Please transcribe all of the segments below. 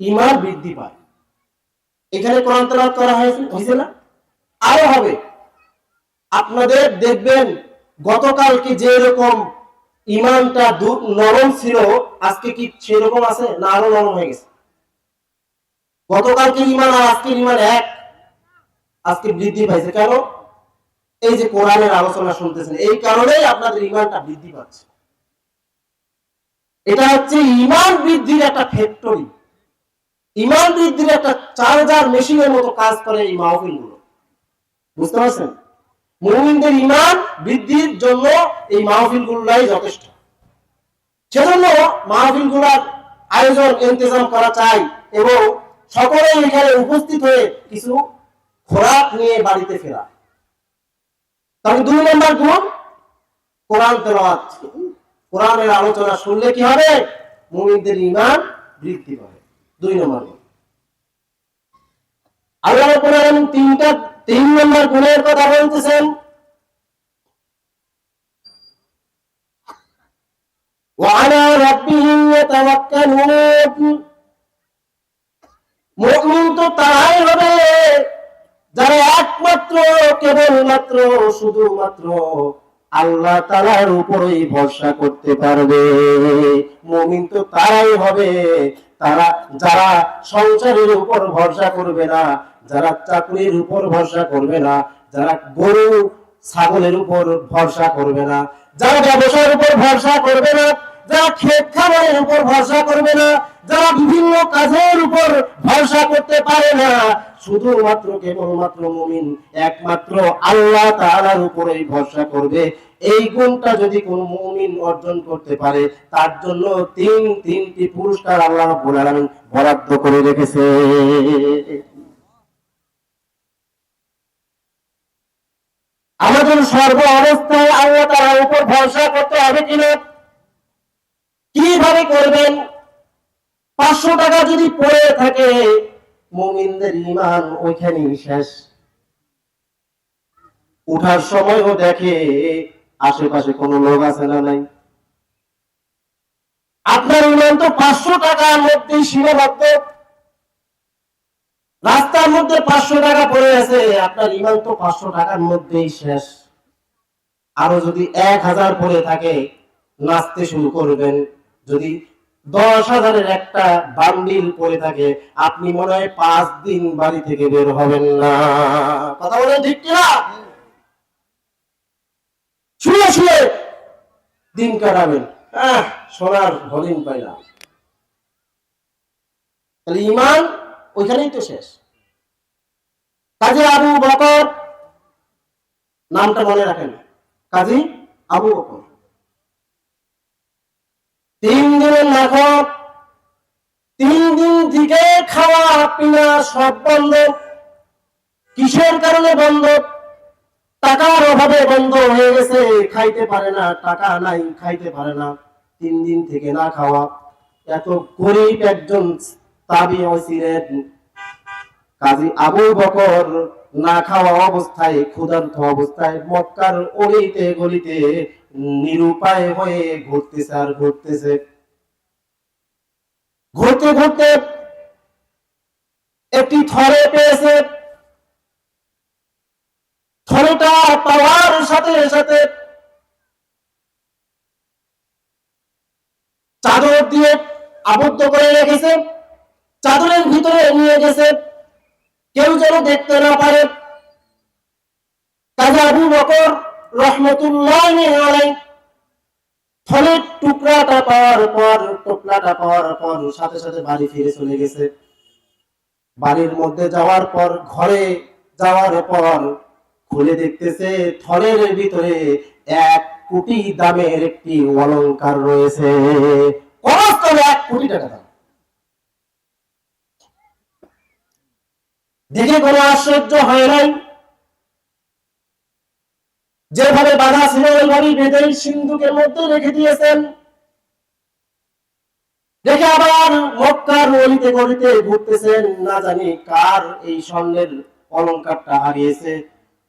ইমান বৃদ্ধি পায়। এখানে কোরআন করা হয়েছে না? আরও হবে। আপনাদের দেখবেন, গতকালকে যে রকম ইমানটা নরম ছিল, আজকে কি সেরকম আছে না আরও নরম হয়ে গেছে? গতকালকে ইমান আর আজকের ইমান এক। আজকে বৃদ্ধি পাইছে। কেন? এই যে কোরআনের আলোচনা শুনতেছেন, এই কারণেই আপনাদের ইমানটা বৃদ্ধি পাচ্ছে। এটা হচ্ছে ইমান বৃদ্ধির একটা ফ্যাক্টরি ইমান বৃদ্ধির একটা চার্জার মেশিনের মতো কাজ করে এই মাহফিলগুলো বুঝতে পারছেন? মুমিনদের ইমান বৃদ্ধির জন্য এই মাহফিল গুলাই যথেষ্ট। সেজন্য মাহফিলগুলার আয়োজন, ইন্তজাম করা চাই এবং সকলেই এখানে উপস্থিত হয়ে কিছু খোরাক নিয়ে বাড়িতে ফেরা। তবে দুই নম্বর গুণ, কোরআন তেলাওয়াত। কোরআনের আলোচনা শুনলে কি হবে? মুমিনদের ইমান বৃদ্ধি পাবে। দুই নম্বর গুণ আল্লাহ রাব্বুল আলামিন তিনটা তিন নম্বর গুণের কথা বলতেছেন وعلى ربهم يتوكلون মুমিন তো তারাই হবে যারা একমাত্র কেবলমাত্র শুধুমাত্র আল্লাহ তালার উপরেই ভরসা করতে পারবে। মুমিন তো তারাই হবে। তারা, যারা সংসারের উপর ভরসা করবে না, যারা চাকরির উপর ভরসা করবে না, যারা গরু, ছাগলের উপর ভরসা করবে না, যারা ব্যবসার উপর ভরসা করবে না, যারা ক্ষেত খাবারের উপর ভরসা করবে না, যারা বিভিন্ন কাজের উপর ভরসা করতে পারে না শুধুমাত্র কেবলমাত্র মুমিন একমাত্র আল্লাহ তাআলার উপরেই ভরসা করবে। এই গুণটা যদি কোন মুমিন অর্জন করতে পারে, তার জন্য তিন, তিনটি পুরস্কার আল্লাহ রাব্বুল আলামিন বরাদ্দ করে রেখেছে। আমাদের সর্ব অবস্থায় আল্লাহ তাআলার উপর ভরসা করতে হবে কিনা? কীভাবে করবেন? পাঁচশো টাকা যদি পড়ে থাকে মুমিনদের ইমান ওইখানেই শেষ। উঠার সময়ও দেখে আশেপাশে কোনো লোক আছে না নাই। আপনার ইমান তো পাঁচশো টাকার মধ্যেই সীমাবদ্ধ। রাস্তার মধ্যে পাঁচশো টাকা পড়ে আছে, আপনার ইমান তো পাঁচশো টাকার মধ্যেই শেষ। আরও যদি এক হাজার পড়ে থাকে, নাচতে শুরু করবেন। যদি দশ হাজারের একটা বান্ডিল পড়ে থাকে। আপনি মনে হয় পাঁচ দিন বাড়ি থেকে বের হবেন না। কথা বলেন ঠিক কিনা? শুয়ে শুয়ে দিন কাটাবেন। আহ, সোনার হরিণ পাইলাম। তাহলে ইমান ওইখানেই তো শেষ। কাজী আবু বকর, নামটা মনে রাখেন। কাজী আবু বকর। তিন দিনের নাটক তিন দিন থেকে খাওয়া পিনা সব বন্ধ। কিসের কারণে বন্ধ? টাকার অভাবে বন্ধ হয়ে গেছে, খাইতে পারে না, টাকা নাই, খাইতে পারে না। তিন দিন থেকে না খাওয়া। এত গরিব একজন কাজী আবু বকর না খাওয়া অবস্থায়, ক্ষুধার্ত অবস্থায় মক্কার অলিতে গলিতে নিরুপায় হয়ে ঘুরতেছে আর ঘুরতেছে। ঘুরতে ঘুরতে একটি থরে পেয়েছে। থরেটা পাওয়ার সাথে সাথে চাদর দিয়ে আবদ্ধ করে রেখেছে। চাদরের ভিতরে নিয়ে গেছে। কেউ যেন দেখতে না পারে। কাজী আবু বকর রহমতুল্লাহ আলাই ফলের টুকরাটা পাওয়ার পর, টুকরাটা পাওয়ার পর সাথে সাথে বাড়ি ফিরে চলে গেছে। বাড়ির মধ্যে যাওয়ার পর, ঘরে যাওয়ার পর খুলে দেখতেছে থরের ভিতরে এক কোটি দামের একটি অলংকার রয়েছে। এক কোটি টাকা দেখে কোনো আশ্চর্য হয় নাই। যেভাবে বাধা ছিল ওইভাবেই বেঁধে সিন্ধুকের মধ্যে রেখে দিয়েছেন। রেখে আবার মক্কার অলিতে গলিতে ঘুরতেছেন, না জানি কার এই স্বর্ণের অলংকারটা হারিয়েছে,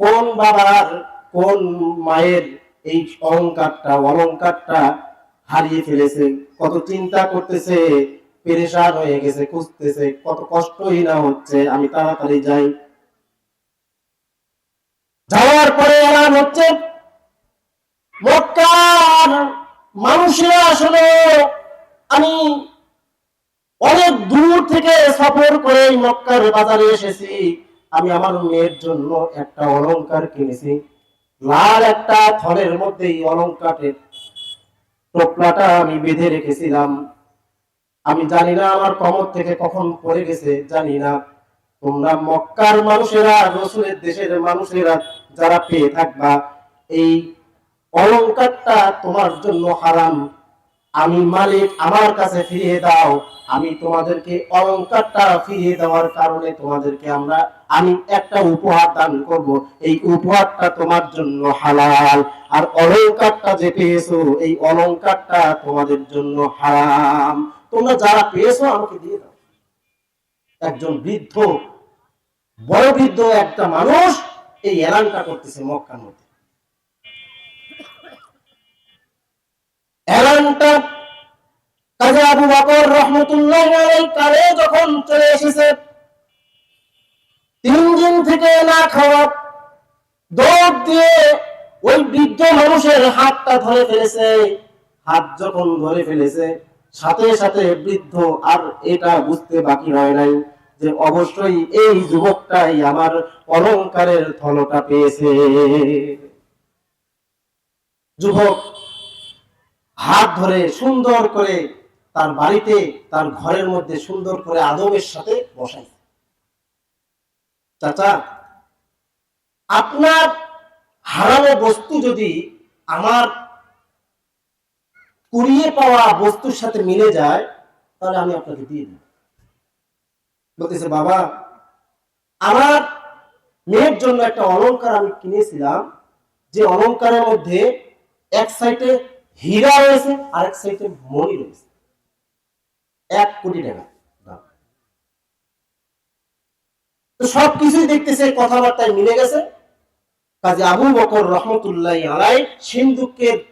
কোন বাবার, কোন মায়ের এই অলংকারটা অলংকারটা হারিয়ে ফেলেছে, কত চিন্তা করতেছে, পেরেশান হয়ে গেছে, খুঁজতেছে, কত কষ্টই না হচ্ছে, আমি তাড়াতাড়ি যাই। যাওয়ার পরে এলান হচ্ছে মক্কার মানুষেরা আসলে আমি অনেক দূর থেকে সফর করে মক্কার বাজারে এসেছি। আমি আমার মেয়ের জন্য একটা অলংকার কিনেছি। লাল একটা থলের মধ্যে এই অলংকারের টোপলাটা আমি বেঁধে রেখেছিলাম। আমি জানি না আমার কমর থেকে কখন পড়ে গেছে, জানি না। তোমরা মক্কার মানুষেরা, রসুলের দেশের মানুষেরা যারা পেয়ে থাকবা, এই অলংকারটা তোমার জন্য হারাম। আমি মালিক, আমার কাছে ফিরিয়ে দাও। আমি তোমাদেরকে অলংকারটা ফিরিয়ে দেওয়ার কারণে তোমাদেরকে আমরা, আমি একটা উপহার দান করব। এই উপহারটা তোমার জন্য হালাল। আর অলংকারটা যে পেয়েছ, এই অলংকারটা তোমাদের জন্য হারাম। তোমরা যারা পেয়েছ, আমাকে দিয়ে দাও। একজন বৃদ্ধ বড় বৃদ্ধ একটা মানুষ এই এলানটা করতেছে মক্কার মধ্যে। এলানটা আবু বকর রহমতুল্লাহ কালে যখন চলে এসেছে, তিন দিন থেকে না খাওয়া, দৌড় দিয়ে ওই বৃদ্ধ মানুষের হাতটা ধরে ফেলেছে, হাত যখন ধরে ফেলেছে, সাথে সাথে বৃদ্ধ আর এটা বুঝতে বাকি রয় নাই। যে অবশ্যই এই যুবকটাই আমার অলংকারের থলটা পেয়েছে। যুবক, হাত ধরে সুন্দর করে তার বাড়িতে, তার ঘরের মধ্যে সুন্দর করে আদবের সাথে বসাই। চাচা, আপনার হারানো বস্তু যদি আমার কুড়িয়ে পাওয়া বস্তুর সাথে মিলে যায়, তাহলে আমি আপনাকে দিয়ে দিই বলতেছে, বাবা, আমার মেয়ের জন্য একটা অলংকার আমি কিনেছিলাম, যে অলংকারের মধ্যে এক সাইডে হীরা রয়েছে, আর এক সাইডে মণি রয়েছে। এক কোটি টাকা সবকিছুই দেখতেছে কথাবার্তায় মিলে গেছে। কাজে আবু বকর রহমতুল্লাহ আলাই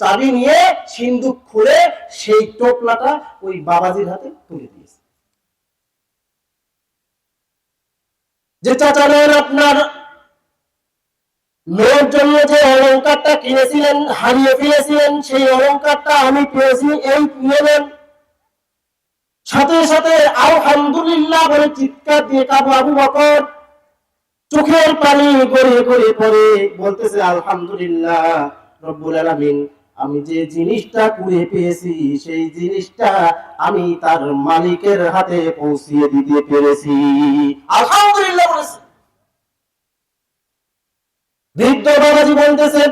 চাবি নিয়ে সিন্ধুক খুলে সেই টোপলাটা ওই বাবাজির হাতে তুলে দিয়েছে। যে চাচা নেন আপনার, মেয়ের জন্য যে অলংকারটা কিনেছিলেন, হারিয়ে সেই অলংকারটা আমি পেয়েছি, এই সাথে সাথে আলহামদুলিল্লাহ বলে চিৎকার দিয়ে কাবু আবু বকর চোখের পানি গড়িয়ে গড়িয়ে পড়ে, বলতেছে, আলহামদুলিল্লাহ রব্বুল আমি যে জিনিসটা কুড়িয়ে পেয়েছি, সেই জিনিসটা আমি তার মালিকের হাতে পৌঁছিয়ে দিতে পেরেছি। আলহামদুলিল্লাহ বৃদ্ধ বাবাজি বলতেছে,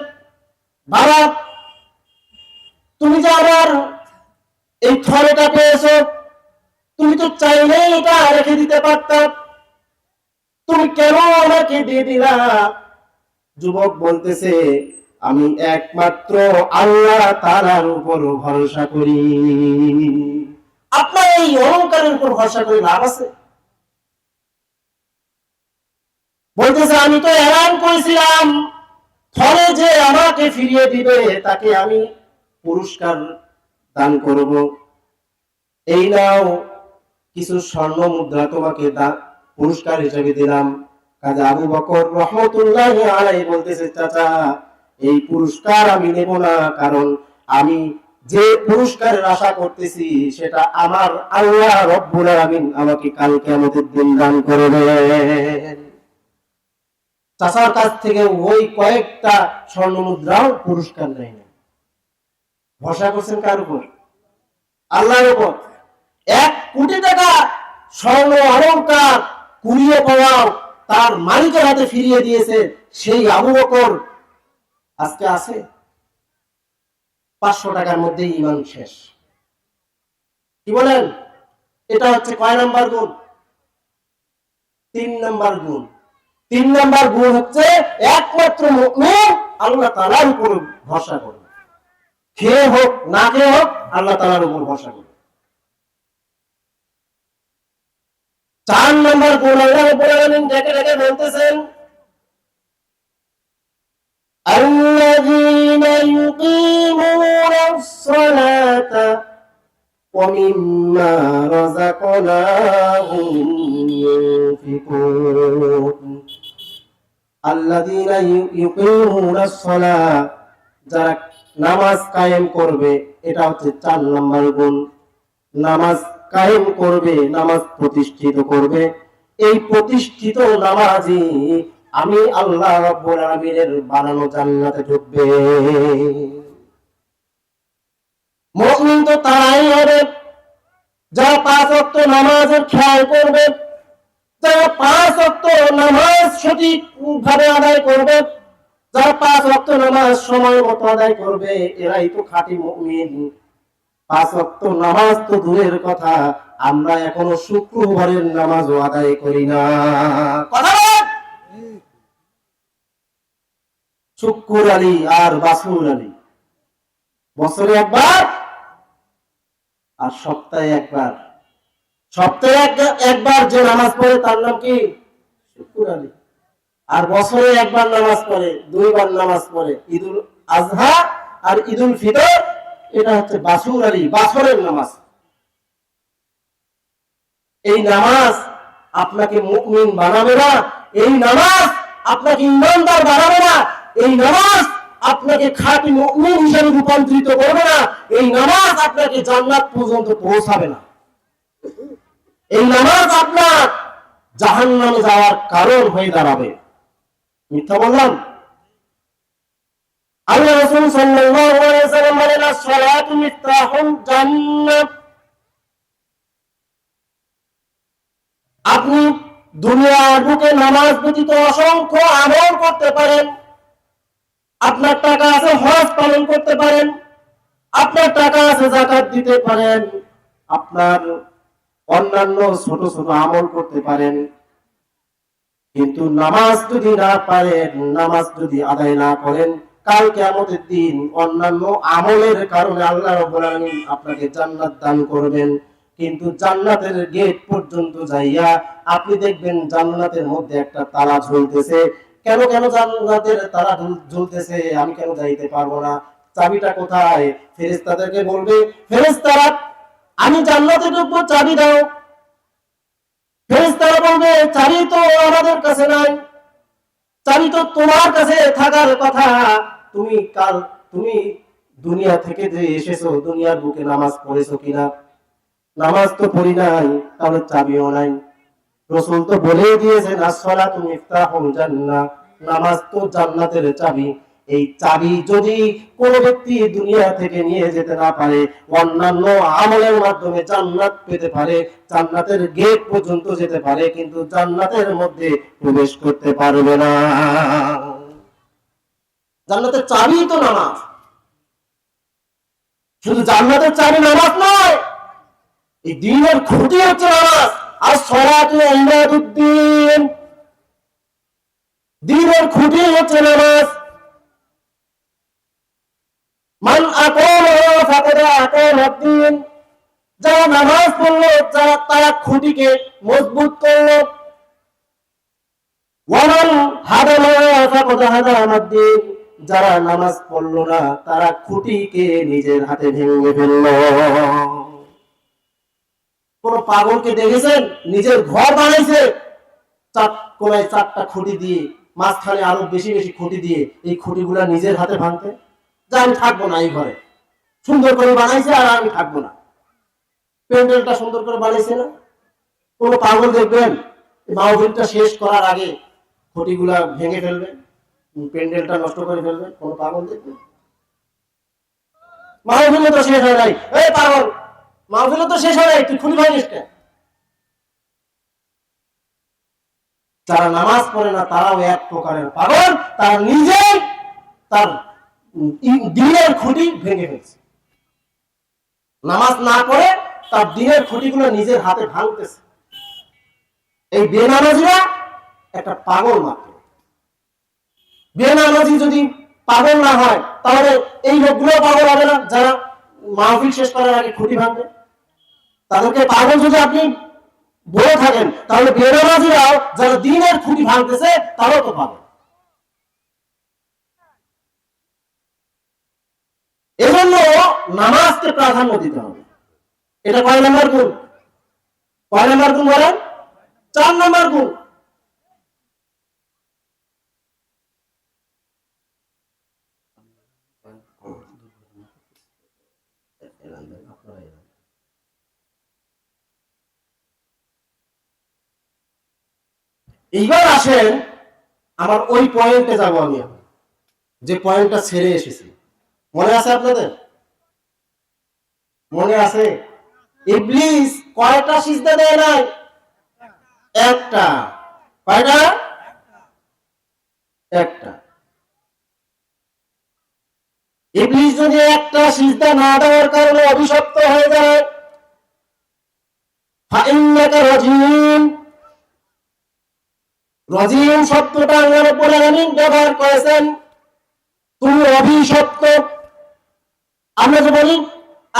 বাবা, তুমি যে আমার এই থলেটা পেয়েছ, তুমি তো চাইলে এটা রেখে দিতে পারতাম তুমি কেন আমাকে দিয়ে দিলা? যুবক বলতেছে আমি একমাত্র আল্লাহ তালার উপর ভরসা করি। আপনার এই অহংকারের উপর ভরসা করে লাভ আছে? বলতেছে, আমি তো এলান করেছিলাম। ফলে যে আমাকে ফিরিয়ে দিবে, তাকে আমি পুরস্কার দান করব। এই নাও, কিছু স্বর্ণ মুদ্রা তোমাকে পুরস্কার হিসেবে দিলাম। কাজে আবু বকর রহমতুল্লাহ আলাই বলতেছে, চাচা এই পুরস্কার আমি নেব না, কারণ আমি যে পুরস্কারের আশা করতেছি, সেটা আমার আল্লাহ রব্বুল আলামিন আমাকে কালকে আমাদের দিন দান করবে চাচার কাছ থেকে ওই কয়েকটা স্বর্ণ মুদ্রাও পুরস্কার নেয় না ভরসা করছেন কার উপর? আল্লাহর উপর। এক কোটি টাকা স্বর্ণ অলংকার কুড়িয়ে পাওয়াও তার মালিকের হাতে ফিরিয়ে দিয়েছে সেই আবু বকর আজকে আছে? পাঁচশো টাকার মধ্যে ইমান শেষ। কি বলেন? এটা হচ্ছে কয় নাম্বার গুণ? তিন নাম্বার গুণ। তিন নাম্বার গুণ হচ্ছে একমাত্র আল্লাহ তাআলার উপর ভরসা করবে। খেয়ে হোক, না খেয়ে হোক, আল্লাহ তাআলার উপর ভরসা করবে। চার নাম্বার গুণ আল্লাহ ডেকে ডেকে বলতেছেন الذين يقيمون الصلاة ومما رزقناهم ينفقون الذين يقيمون الصلاة যারা নামাজ কায়েম করবে এটা হচ্ছে চার নম্বর গুণ নামাজ কায়েম করবে নামাজ প্রতিষ্ঠিত করবে এই প্রতিষ্ঠিত নামাজি আমি আল্লাহ রাব্বুল আলামিনের বানানো জান্নাতে ঢুকবে যারা পাঁচ ওয়াক্ত নামাজের খেয়াল করবে, যারা পাঁচ ওয়াক্ত নামাজ সঠিক ভাবে আদায় করবে, যারা পাঁচ ওয়াক্ত নামাজ সময় মতো আদায় করবে, এরাই তো খাঁটি মুমিন। পাঁচ ওয়াক্ত নামাজ তো দূরের কথা, আমরা এখনও শুক্রবারের নামাজও আদায় করি না। শুক্র আলী আর বাসুর আলী। বছরে একবার আর সপ্তাহে একবার। সপ্তাহে একবার যে নামাজ পড়ে, তার নাম কি? শুক্র আর বছরে একবার নামাজ পড়ে, দুইবার নামাজ পড়ে। ঈদুল আজহা আর ঈদুল ফিতর, এটা হচ্ছে বাসুর আলী বাসরের নামাজ। এই নামাজ আপনাকে মুমিন বানাবে না। এই নামাজ আপনাকে ইমানদার বানাবে না। এই নামাজ আপনাকে খাঁটি মুমিন হিসেবে রূপান্তরিত করবে না। এই নামাজ আপনাকে জান্নাত পর্যন্ত পৌঁছাবে না। এই নামাজ আপনার জাহান্নামে যাওয়ার কারণ হয়ে দাঁড়াবে। মিথ্যা বললাম? আল্লাহ রাসূল সাল্লাল্লাহু আলাইহি ওয়াসাল্লাম বলেন মিফতাহুল জান্নাত। আপনি দুনিয়ার বুকে নামাজ ব্যতীত অসংখ্য আমল করতে পারেন। আপনার টাকা আছে, হজ পালন করতে পারেন। আপনার টাকা আছে, জাকাত দিতে পারেন। আপনার অন্যান্য ছোট ছোট আমল করতে পারেন। কিন্তু নামাজ যদি না পারেন, নামাজ যদি আদায় না করেন, কাল কেমতের দিন অন্যান্য আমলের কারণে আল্লাহ আপনাকে জান্নাত দান করবেন। কিন্তু জান্নাতের গেট পর্যন্ত যাইয়া আপনি দেখবেন জান্নাতের মধ্যে একটা তালা ঝুলতেছে। কেন কেন জান্নাতের তারা ঝুল- ঝুলতেছে? আমি কেন যাইতে পারব না? চাবিটা কোথায়? ফেরেশতাদেরকে বলবে, ফেরেশতারা, আমি জান্নাতে ঢুকবো, চাবি দাও। ফেরেশতারা বলবে, চাবি তো আমাদের কাছে নাই। চাবি তো তোমার কাছে থাকার কথা। তুমি কাল, তুমি দুনিয়া থেকে যে এসেছ, দুনিয়ার বুকে নামাজ পড়েছো কিনা? নামাজ তো পড়ি নাই, তাহলে চাবিও নাই। রসুল তো বলেই দিয়েছেন মিফতাহুল জান্নাহ, নামাজ তো জান্নাতের চাবি। এই চাবি যদি কোন ব্যক্তি দুনিয়া থেকে নিয়ে যেতে না পারে, অন্যান্য আমলের মাধ্যমে জান্নাত পেতে পারে, জান্নাতের গেট পর্যন্ত যেতে পারে, কিন্তু জান্নাতের মধ্যে প্রবেশ করতে পারবে না। জান্নাতের চাবি তো নামাজ। শুধু জান্নাতের চাবি নামাজ নয়, এই দিনের খুঁটি হচ্ছে নামাজ। যারা নামাজ পড়ল তারা খুঁটিকে মজবুত করল। যারা নামাজ পড়ল না, তারা খুঁটিকে নিজের হাতে ভেঙে ফেলল। কোন পাগলকে দেখেছেন? নিজের ঘর বানাইছে। চার কোনায় চারটা খুঁটি দিয়ে, মাঝখানে আরও বেশি বেশি খুঁটি দিয়ে এই খুঁটিগুলা নিজের হাতে ভাঙতে? যে আমি থাকব না এই ঘরে। সুন্দর করে বানাইছে আর আমি থাকব না। প্যান্ডেলটা সুন্দর করে বানাইছে না? কোন পাগল দেখবেন? মাহফিলটা শেষ করার আগে খুঁটিগুলা ভেঙে ফেলবে প্যান্ডেলটা নষ্ট করে ফেলবে কোন পাগল দেখবেন? মাহফিল তো শেষ হয় নাই। এই পাগল! মাহফিল তো শেষ হয় তুই খুনি ভাঙিস কেন যারা নামাজ পড়ে না, তারাও এক প্রকারের পাগল, তারা নিজে তার দিনের খুঁটি ভেঙে ফেলছে। নামাজ না করে তার দিনের খুঁটিগুলো নিজের হাতে ভাঙতেছে। এই বেনামাজিরা একটা পাগল মাত্র। বেনামাজি যদি পাগল না হয়, তাহলে এই লোকগুলো পাগল হবে না যারা মাহফিল শেষ করার আগে খুঁটি ভাঙবে? তাদেরকে পাগল যদি আপনি বলে থাকেন, তাহলে বেরোবাজিরাও যারা দিনের খুঁটি ভাঙতেছে, তারাও তো পাবে। এজন্য নামাজকে প্রাধান্য দিতে হবে। এটা কয় নাম্বার গুণ? কয় নাম্বার গুণ বলেন? চার নাম্বার গুণ। এইবার আসেন আমার ওই পয়েন্টে যাব আমি যে পয়েন্টটা ছেড়ে এসেছি। মনে আছে আপনাদের? মনে আছে? ইবলিস কয়টা সিজদা দেয় নাই? একটা। কয়টা? একটা। ইবলিস যদি একটা সিজদা না দেওয়ার কারণে অভিশপ্ত হয়ে যায়, ফাইন্নাকা রাজিম রাজিম শব্দটা আল্লাহর উপরে আমিন ব্যবহার করেছেন। তুমি অভিশপ্ত আমরা যে বলি,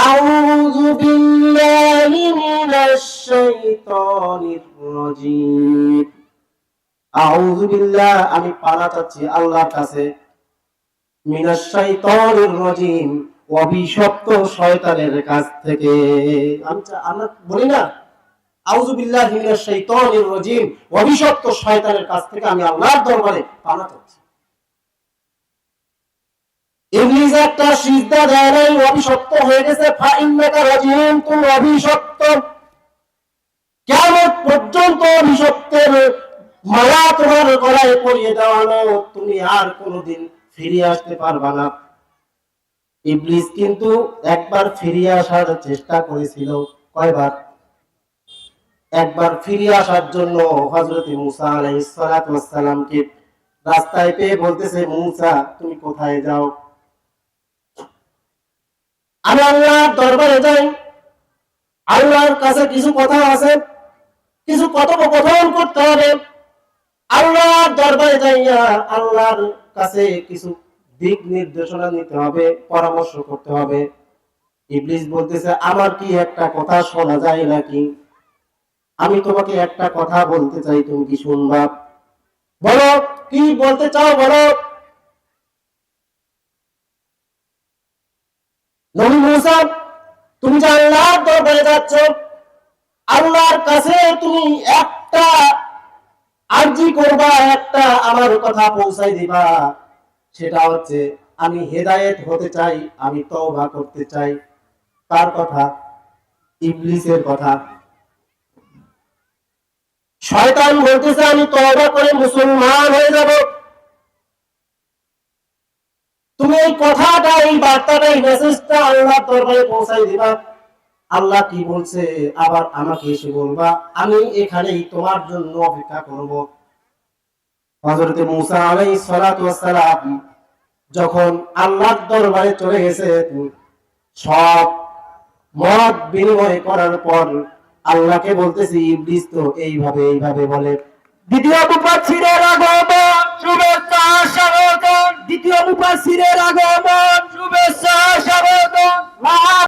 আউযু বিল্লাহি মিনাশ শাইতানির আউযু বিল্লাহ, আমি পানা চাচ্ছি আল্লাহর কাছে। মিনাশ শাইতানির রাজিম, অভিশপ্ত শয়তানের কাছ থেকে। আমি আমরা বলি না আউযু বিল্লাহি মিনাশ শাইতানির রাজিম। অভিশপ্ত শয়তানের কাছ থেকে আমি আল্লাহর দরবারে পানা চাচ্ছি ইবলিস একটা সিজদা দেয় নাই, অভিশপ্ত হয়ে গেছে। ফাইন্নাকা রাজিম, তুমি অভিশপ্ত। কেমন পর্যন্ত অভিশপ্তের মালা তোমার গলায় পরিয়ে তুমি আর কোনোদিন ফিরে আসতে পারবা না। ইবলিস কিন্তু একবার ফিরে আসার চেষ্টা করেছিল। কয়বার? একবার ফিরে আসার জন্য হযরত মুসা আলাইহিস সালাতু ওয়াস সালামকে রাস্তায় পেয়ে বলতেছে, মুসা, তুমি কোথায় যাও? আমি আল্লাহর দরবারে যাই, আল্লাহর কাছে কিছু কথা আছে, কিছু কথোপকথন করতে হবে। আল্লাহর দরবারে যাইয়া আল্লাহর কাছে কিছু দিক নির্দেশনা নিতে হবে, পরামর্শ করতে হবে। ইবলিস বলতেছে, আমার কি একটা কথা শোনা যায় নাকি? আমি তোমাকে একটা কথা বলতে চাই, তুমি কি শুনবা? বলো, কি বলতে চাও বলো? নবী মুসা, তুমি যে আল্লাহর দরবারে যাচ্ছ, আল্লাহর কাছে তুমি একটা আরজি করবা, একটা আমার কথা পৌঁছাই দিবা। সেটা হচ্ছে, আমি হেদায়েত হতে চাই, আমি তওবা করতে চাই। তার কথা, ইবলিসের কথা। শয়তান বলতেছে, আমি তওবা করে মুসলমান হয়ে যাব। তুমি এই কথাটা, এই বার্তাটা, এই মেসেজটা আল্লাহ দরবারে পৌঁছাই দিবা। আল্লাহ কি বলছে? আবার আমাকে এসে বলবা, আমি এখানেই তোমার জন্য অপেক্ষা করব। হযরতে মুসা সালাতু সালাম যখন আল্লাহর দরবারে চলে গেছে, সব মত বিনিময় করার পর আল্লাহকে বলতেছি, ইবলিস তো এইভাবে এইভাবে বলে। দ্বিতীয় মুফাসসিরের আগমন। শুভেচ্ছা স্বাগত দ্বিতীয় মুফাসসিরের আগমন। শুভেচ্ছা, স্বাগতম।